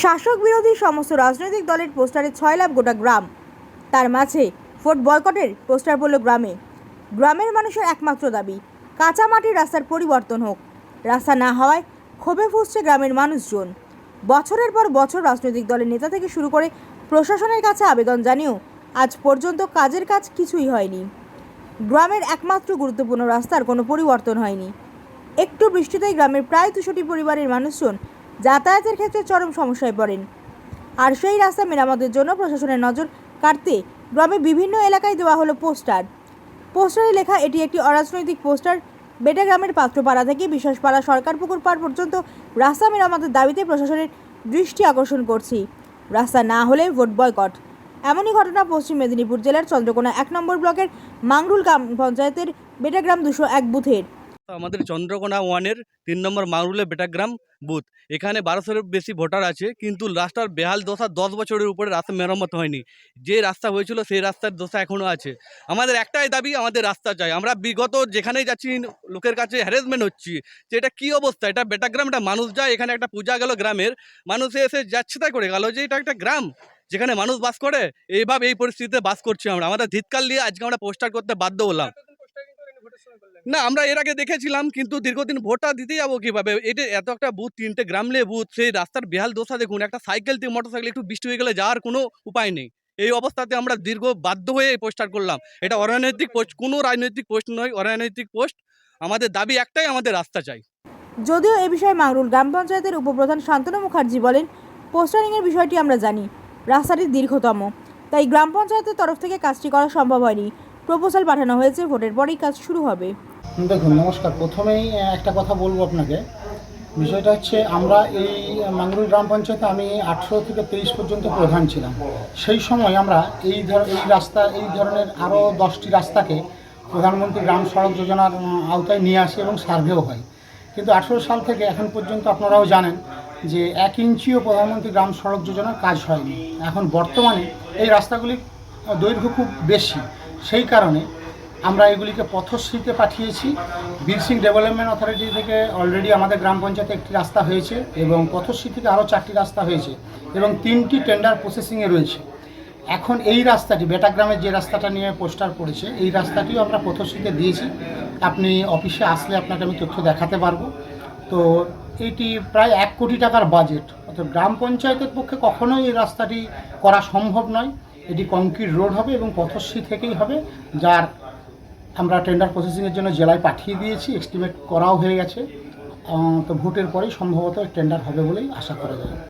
শাসক বিরোধী সমস্ত রাজনৈতিক দলের পোস্টারে ছয় লাভ গোটা গ্রাম। তার মাঝে ভোট বয়কটের পোস্টার পড়ল গ্রামে। গ্রামের মানুষের একমাত্র দাবি, কাঁচা মাটির রাস্তার পরিবর্তন হোক। রাস্তা না হওয়ায় ক্ষোভে ফুসছে গ্রামের মানুষজন। বছরের পর বছর রাজনৈতিক দলের নেতা থেকে শুরু করে প্রশাসনের কাছে আবেদন জানিয়েও আজ পর্যন্ত কাজের কাজ কিছুই হয়নি। গ্রামের একমাত্র গুরুত্বপূর্ণ রাস্তার কোনো পরিবর্তন হয়নি। একটু বৃষ্টিতেই গ্রামের প্রায় দুশোটি পরিবারের মানুষজন যাতায়াতের ক্ষেত্রে চরম সমস্যায় পড়েন। আর সেই রাস্তা মেরামতের জন্য প্রশাসনের নজর কাটতে গ্রামে বিভিন্ন এলাকায় দেওয়া হলো পোস্টার। পোস্টারে লেখা, এটি একটি অরাজনৈতিক পোস্টার। বেটা গ্রামের পাত্রপাড়া থেকে বিশ্বাসপাড়া সরকার পুকুর পাড় পর্যন্ত রাস্তা মেরামতের দাবিতে প্রশাসনের দৃষ্টি আকর্ষণ করছি। রাস্তা না হলে ভোট বয়কট। এমনই ঘটনা পশ্চিম মেদিনীপুর জেলার চন্দ্রকোনা এক নম্বর ব্লকের মাংরুল গ্রাম পঞ্চায়েতের বেটাগ্রাম দুশো এক বুথের। আমাদের চন্দ্রকোনা ওয়ানের তিন নম্বর মারুলে বেটাগ্রাম বুথ। এখানে বারোশোর বেশি ভোটার আছে, কিন্তু রাস্তার বেহাল দশা দশ বছরের উপরে রাস্তা মেরামত হয়নি। যে রাস্তা হয়েছিল সেই রাস্তার দশা এখনও আছে। আমাদের একটাই দাবি, আমাদের রাস্তা চাই। আমরা বিগত যেখানেই যাচ্ছি, লোকের কাছে হ্যারাসমেন্ট হচ্ছি, যে এটা কী অবস্থা? এটা বেটাগ্রাম এটা মানুষ যায়, এখানে একটা পূজা গেল গ্রামের, মানুষে এসে যাচ্ছে তাই করে গেল যে এটা একটা গ্রাম, যেখানে মানুষ বাস করে, এইভাবে এই পরিস্থিতিতে বাস করছি আমরা। আমাদের ধিৎকাল দিয়ে আজকে আমরা পোস্টার করতে বাধ্য হলাম। না, আমরা এর আগে দেখেছিলাম, কিন্তু দীর্ঘদিন ভোটটা দিতে যাব কীভাবে? এটা এত একটা বুথ, তিনটে গ্রাম নিয়ে বুথ, সেই রাস্তার বেহাল দোষা দেখুন, একটা সাইকেল থেকে মোটর সাইকেল একটু বৃষ্টি হয়ে গেলে যাওয়ার কোনো উপায় নেই। এই অবস্থাতে আমরা দীর্ঘ বাধ্য হয়ে পোস্টার করলাম। এটা অরাজনৈতিক পোস্ট, কোনো রাজনৈতিক পোস্ট নয়, অরাজনৈতিক পোস্ট। আমাদের দাবি একটাই, আমাদের রাস্তা চাই। যদিও এ বিষয়ে মাংরুল গ্রাম পঞ্চায়েতের উপপ্রধান শান্তনু মুখার্জি বলেন, পোস্টারিংয়ের বিষয়টি আমরা জানি, রাস্তাটি দীর্ঘতম। তাই গ্রাম পঞ্চায়েতের তরফ থেকে কাজটি করা সম্ভব হয়নি। প্রপোজাল পাঠানো হয়েছে, ভোটের পরেই কাজ শুরু হবে। দেখুন, নমস্কার। প্রথমেই একটা কথা বলব আপনাকে। বিষয়টা হচ্ছে, আমরা এই মাঙ্গুর গ্রাম পঞ্চায়েতে আমি আঠেরো থেকে তেইশ পর্যন্ত প্রধান ছিলাম। সেই সময় আমরা এই ধর, এই রাস্তা, এই ধরনের আরও দশটি রাস্তাকে প্রধানমন্ত্রী গ্রাম সড়ক যোজনার আওতায় নিয়ে আসি এবং সার্ভেও হয়। কিন্তু আঠেরো সাল থেকে এখন পর্যন্ত আপনারাও জানেন যে এক ইঞ্চিও প্রধানমন্ত্রী গ্রাম সড়ক যোজনার কাজ হয়নি। এখন বর্তমানে এই রাস্তাগুলি দৈর্ঘ্য খুব বেশি। সেই কারণে আমরা এগুলিকে পথশ্রীতে পাঠিয়েছি। বীরসিং ডেভেলপমেন্ট অথরিটি থেকে অলরেডি আমাদের গ্রাম পঞ্চায়েতে একটি রাস্তা হয়েছে এবং পথশ্রী থেকে আরও চারটি রাস্তা হয়েছে এবং তিনটি টেন্ডার প্রসেসিংয়ে রয়েছে। এখন এই রাস্তাটি বেটাগ্রামের যে রাস্তাটা নিয়ে পোস্টার পড়েছে, এই রাস্তাটিও আমরা পথশ্রীতে দিয়েছি। আপনি অফিসে আসলে আপনাকে আমি তথ্য দেখাতে পারব। তো এটি প্রায় এক কোটি টাকার বাজেট অর্থাৎ গ্রাম পঞ্চায়েতের পক্ষে কখনোই এই রাস্তাটি করা সম্ভব নয়। এটি কংক্রিট রোড হবে এবং পথশ্রী থেকেই হবে, যার আমরা টেন্ডার প্রসেসিংয়ের জন্য জেলায় পাঠিয়ে দিয়েছি এস্টিমেট করাও হয়ে গেছে। তো ভোটের পরেই সম্ভবত টেন্ডার হবে বলেই আশা করা যায়।